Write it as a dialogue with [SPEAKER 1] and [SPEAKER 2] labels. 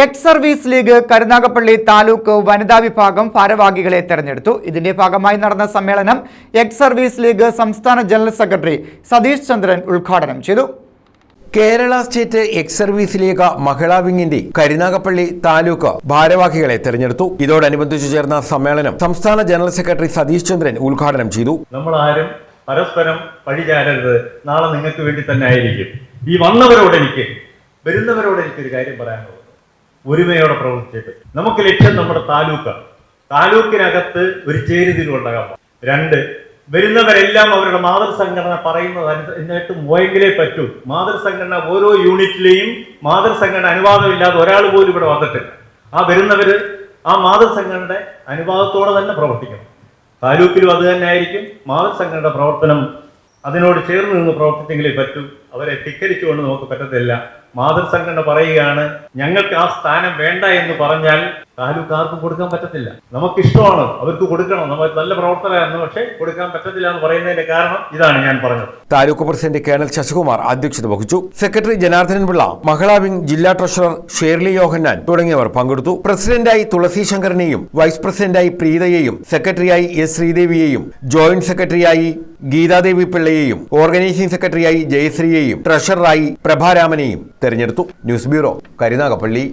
[SPEAKER 1] Ex service league Karunagappally taluk വനിതാ വിഭാഗം ഭാരവാഹികളെ തെരഞ്ഞെടുത്തു. ഇതിന്റെ ഭാഗമായി നടന്ന സമ്മേളനം എക്സ് സർവീസ് ലീഗ് സംസ്ഥാന ജനറൽ സെക്രട്ടറി സതീഷ് ചന്ദ്രൻ ഉദ്ഘാടനം ചെയ്തു.
[SPEAKER 2] Kerala state ex service league മഹിളാ വിങ്ങിന്റെ കരുനാഗപ്പള്ളി താലൂക്ക് ഭാരവാഹികളെ തെരഞ്ഞെടുത്തു. ഇതോടനുബന്ധിച്ച് ചേർന്ന സമ്മേളനം സംസ്ഥാന ജനറൽ സെക്രട്ടറി സതീഷ് ചന്ദ്രൻ ഉദ്ഘാടനം ചെയ്തു.
[SPEAKER 3] നമ്മൾ ആരും പരസ്പരം പഴിചാരരുത് നാളെ നിങ്ങൾക്ക് വേണ്ടി തന്നെ ആയിരിക്കും. ഈ വന്നവരോട് എനിക്ക് വരുന്നവരോട് എനിക്കൊരു കാര്യം പറയാനുള്ളത്. ഒരുമയോടെ പ്രവർത്തിച്ചിട്ട്. നമുക്ക് ലക്ഷ്യം നമ്മുടെ താലൂക്കാണ്. താലൂക്കിനകത്ത് ഒരു ചേരുതിരിവുണ്ടാകാം രണ്ട് വരുന്നവരെല്ലാം അവരുടെ മാതൃസംഘടന പറയുന്നത് എന്നിട്ട് പോയെങ്കിലേ പറ്റൂ. മാതൃസംഘടന ഓരോ യൂണിറ്റിലെയും മാതൃസംഘടന അനുവാദമില്ലാതെ ഒരാൾ പോലും ഇവിടെ വന്നിട്ട് ആ വരുന്നവര് ആ മാതൃസംഘടനയുടെ അനുവാദത്തോടെ തന്നെ പ്രവർത്തിക്കണം. താലൂക്കിലും അത് തന്നെ ആയിരിക്കും. മാതൃസംഘടനയുടെ പ്രവർത്തനം അതിനോട് ചേർന്ന് നിന്ന് പ്രവർത്തിച്ചെങ്കിലേ പറ്റൂ. അവരെ ധിക്കരിച്ചുകൊണ്ട് നമുക്ക് പറ്റത്തില്ല. മാതൃസംഘടന പറയുകയാണ് ഞങ്ങൾക്ക് ആ സ്ഥാനം വേണ്ട എന്ന് പറഞ്ഞാൽ താലൂക്ക് ആർക്കും കൊടുക്കാൻ പറ്റത്തില്ല. നമുക്ക് ഇഷ്ടമാണ് അവർക്ക് കൊടുക്കണം. നമ്മൾ നല്ല പ്രവർത്തനമായിരുന്നു പക്ഷേ കൊടുക്കാൻ പറ്റത്തില്ല എന്ന് പറയുന്നതിന്റെ കാരണം ഇതാണ് ഞാൻ പറഞ്ഞത്.
[SPEAKER 2] താലൂക്ക് പ്രസിഡന്റ് കേണൽ ശശികുമാർ അധ്യക്ഷത വഹിച്ചു. സെക്രട്ടറി ജനാർദ്ദനൻ പിള്ള മഹളാവിംഗ് ജില്ലാ ട്രഷറർ ഷേർലി യോഹന്നാൻ തുടങ്ങിയവർ പങ്കെടുത്തു. പ്രസിഡന്റായി തുളസി ശങ്കറിനെയും വൈസ് പ്രസിഡന്റായി പ്രീതയെയും സെക്രട്ടറിയായി എസ് ശ്രീദേവിയെയും ജോയിന്റ് സെക്രട്ടറിയായി ഗീതാദേവി പിള്ളയെയും ഓർഗനൈസിംഗ് സെക്രട്ടറിയായി ജയശ്രീയെയും ട്രഷററായി പ്രഭാരാമനെയും തെരഞ്ഞെടുത്തു. News bureau Karunagappally.